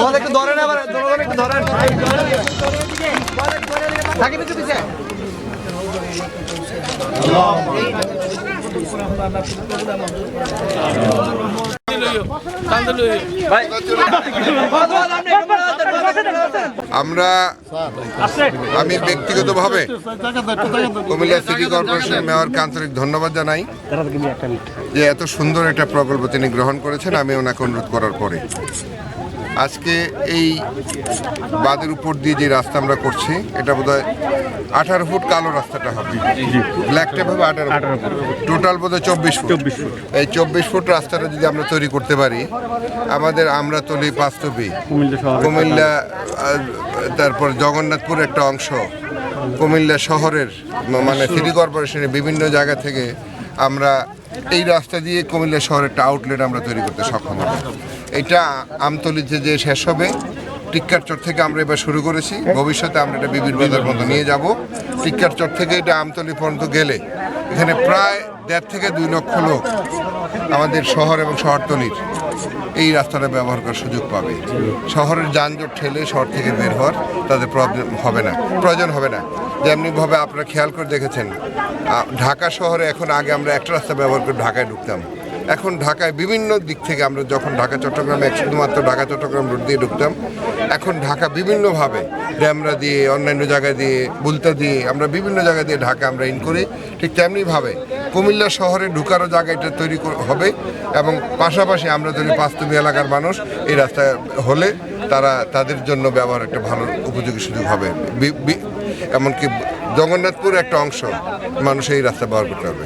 বল একটু ধরেন এবার জনগণ একটু ধরেন। থাকি পিছু পিছে। আমরা আমি ব্যক্তিগতভাবে কুমিল্লা সিটি কর্পোরেশন মেয়র আন্তরিক ধন্যবাদ জানাই যে এত সুন্দর একটা প্রকল্প তিনি গ্রহণ করেছেন, আমি ওনাকে অনুরোধ করার পরে। আজকে এই বাদের উপর দিয়ে যে রাস্তা আমরা করছি এটা বোধহয় আঠারো ফুট কালো রাস্তাটা হবে। ব্ল্যাক টেপ হবে আঠারো টোটাল বোধহয় চব্বিশ ফুট। এই চব্বিশ ফুট রাস্তাটা যদি আমরা তৈরি করতে পারি আমাদের আমরা তলি পাঁচতপি কুমিল্লা তারপর জগন্নাথপুর একটা অংশ কুমিল্লা শহরের মানে সিটি কর্পোরেশনের বিভিন্ন জায়গা থেকে আমরা এই রাস্তা দিয়ে কুমিল্লা শহরের একটা আউটলেট আমরা তৈরি করতে সক্ষম হব। এটা আমতলিতে যে শেষ হবে, টিক্কার চর থেকে আমরা এবার শুরু করেছি। ভবিষ্যতে আমরা এটা বিবির বাজার মতো নিয়ে যাব। টিক্কার চর থেকে এটা আমতলি পর্যন্ত গেলে এখানে প্রায় দেড় থেকে দুই লক্ষ লোক আমাদের শহর এবং শহরতলির এই রাস্তাটা ব্যবহার করার সুযোগ পাবে। শহরের যানজট ঠেলে শহর থেকে বের হওয়ার তাদের প্রবলেম হবে না, প্রয়োজন হবে না। যেমনিভাবে আপনারা খেয়াল করে দেখেছেন ঢাকা শহরে এখন আগে আমরা একটা রাস্তা ব্যবহার করে ঢাকায় ঢুকতাম। এখন ঢাকায় বিভিন্ন দিক থেকে আমরা যখন ঢাকা, চট্টগ্রামে শুধুমাত্র ঢাকা, চট্টগ্রাম রোড দিয়ে ঢুকতাম, এখন ঢাকা বিভিন্নভাবে ড্যামরা দিয়ে, অন্যান্য জায়গা দিয়ে, বুলতা দিয়ে, আমরা বিভিন্ন জায়গা দিয়ে ঢাকা আমরা ইন করি। ঠিক তেমনিভাবে কুমিল্লা শহরে ঢুকারও জায়গা এটা তৈরি হবে এবং পাশাপাশি আমরা যদি পাঁচতবি এলাকার মানুষ এই রাস্তায় হলে তারা তাদের জন্য ব্যবহার একটা ভালো উপযোগী সুযোগ হবে। এমনকি জগন্নাথপুর একটা অংশ মানুষ এই রাস্তা ব্যবহার করতে হবে